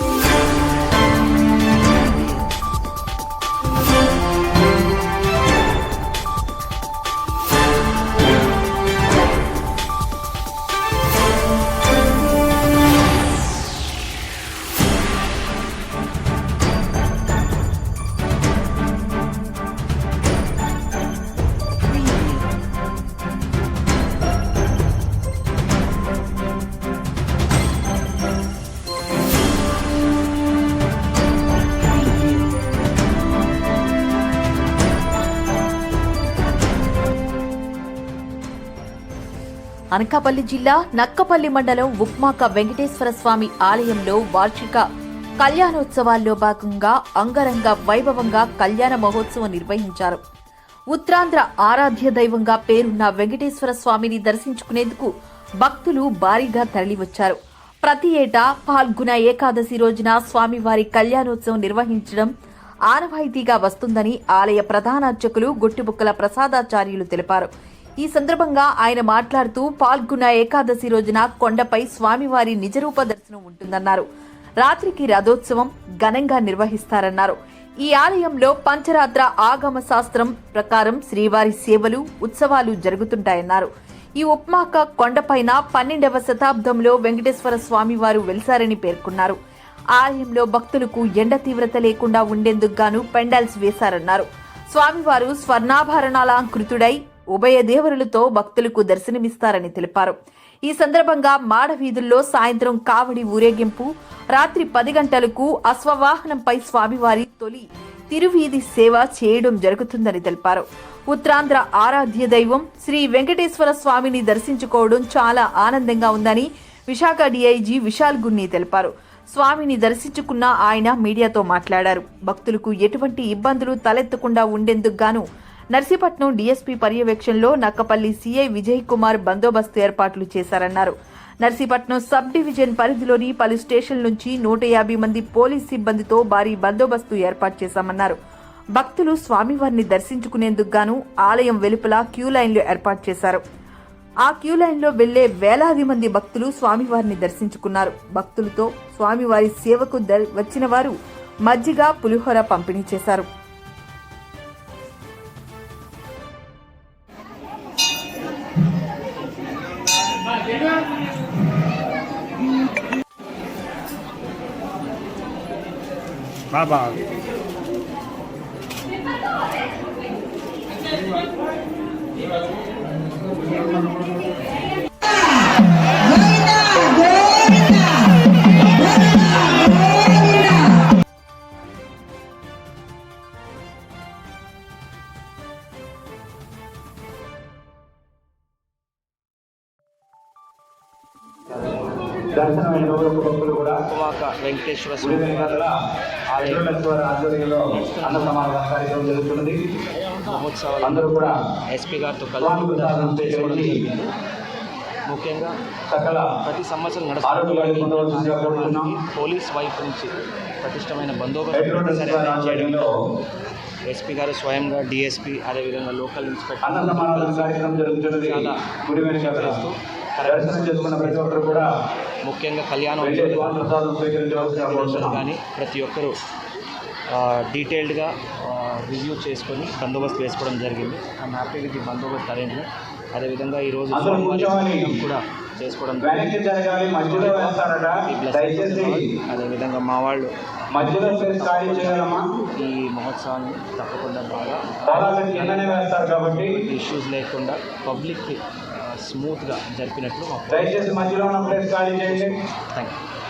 Bye. Anakapalli జిల్లా నక్కపల్లి మండలం ఉప్మాక వెంకటేశ్వర స్వామి ఆలయంలో వార్షిక కళ్యాణోత్సవాల్లో భాగంగా అంగరంగ వైభవంగా కళ్యాణ మహోత్సవం నిర్వహించారు. ఉత్తరాంధ్ర ఆరాధ్య దైవంగా పేరున్న వెంకటేశ్వర స్వామిని దర్శించుకునేందుకు భక్తులు భారీగా తరలివచ్చారు. ప్రతి ఏటా పాల్గొన ఏకాదశి రోజున స్వామివారి కళ్యాణోత్సవం నిర్వహించడం ఆనవాయితీగా వస్తుందని ఆలయ ప్రధాన అర్చకులు గొట్టిబుక్కల ప్రసాదాచార్యులు తెలిపారు. ఈ సందర్భంగా ఆయన మాట్లాడుతూ పాల్గొన్న ఏకాదశి రోజున కొండపై స్వామివారి నిజరూప దర్శనం ఉంటుందన్నారు. రాత్రికి రథోత్సవం ఘనంగా నిర్వహిస్తారన్నారు. ఈ ఆలయంలో పంచరాత్ర ఆగమ శాస్త్రం ప్రకారం శ్రీవారి సేవలు ఉత్సవాలు జరుగుతుంటాయన్నారు. ఈ ఉప్మాక కొండపైన పన్నెండవ శతాబ్దంలో వెంకటేశ్వర స్వామివారు వెలిసారని పేర్కొన్నారు. ఆలయంలో భక్తులకు ఎండ తీవ్రత లేకుండా ఉండేందుకు గాను పెండాల్స్ వేశారన్నారు. స్వామివారు స్వర్ణాభరణాలంకృతుడై ఉభయ దేవరులతో భక్తులకు దర్శనమిస్తారని తెలిపారు. ఈ సందర్భంగా మాడవీధుల్లో సాయంత్రం కావడి ఊరేగింపు రాత్రి పది గంటలకు అశ్వవాహనంపై స్వామివారి తొలి తిరువీధి సేవ చేయడం జరుగుతుందని తెలిపారు. ఉత్తరాంధ్ర ఆరాధ్య దైవం శ్రీ వెంకటేశ్వర స్వామిని దర్శించుకోవడం చాలా ఆనందంగా ఉందని విశాఖ డీఐజీ విశాల్ గున్ని తెలిపారు. స్వామిని దర్శించుకున్న ఆయన మీడియాతో మాట్లాడారు. భక్తులకు ఎటువంటి ఇబ్బందులు తలెత్తకుండా ఉండేందుకు గాను నర్సీపట్నం డీఎస్పీ పర్యవేక్షణలో నక్కపల్లి సీఐ విజయ్ కుమార్ బందోబస్తు ఏర్పాట్లు చేశారన్నారు. నర్సీపట్నం సబ్ డివిజన్ పరిధిలోని పలు స్టేషన్ల నుంచి నూట యాభై మంది పోలీస్ సిబ్బందితో భారీ బందోబస్తు ఏర్పాటు చేశామన్నారు. భక్తులు స్వామివారిని దర్శించుకునేందుకు గాను ఆలయం వెలుపల క్యూ లైన్లు ఏర్పాటు చేశారు. ఆ క్యూ లైన్లో వెళ్ళే వేలాది మంది భక్తులు స్వామివారిని దర్శించుకున్నారు. భక్తులతో స్వామివారి సేవకు వచ్చిన వారు మజ్జిగ పులిహోర పంపిణీ చేశారు. 爸爸。వెంకటేశ్వర గుడి స్వామి వెనకాల ఆలయం వెంకటేశ్వర ఆధ్వర్యంలో అన్న సమాధాన కార్యక్రమం జరుగుతున్నది. మహోత్సవాలు అందరూ కూడా ఎస్పీ గారితో స్వామి కలిసి ప్రసాదం చేసుకోవడం స్వీకరించి జరిగింది. ముఖ్యంగా సకల ప్రతి సంవత్సరం నడుస్తున్న. పోలీస్ వైపు నుంచి పటిష్టమైన బందోబస్తు ఎస్పీ గారు స్వయంగా డిఎస్పీ అదేవిధంగా లోకల్ ఇన్స్పెక్టర్ సమాధాన దర్శనం చేసుకున్న ప్రతి ఒక్కరు కూడా ముఖ్యంగా కళ్యాణం కానీ ప్రతి ఒక్కరూ ఆ, డీటెయిల్డ్గా ఆ, రివ్యూ చేసుకొని బందోబస్తు వేసుకోవడం జరిగింది. I am happy with the bandobast arrangement. అదేవిధంగా ఈరోజు కూర్చోవాలి. దర్శనం కూడా చేసుకోవడం ఈ అదేవిధంగా మా వాళ్ళు ఈ మహోత్సవాన్ని తప్పకుండా బాగా ఇష్యూస్ లేకుండా పబ్లిక్కి స్మూత్గా జరిపినట్లు దయచేసి మధ్యలో ఉన్న ప్లేస్ ఖాళీ చేయండి. Thank you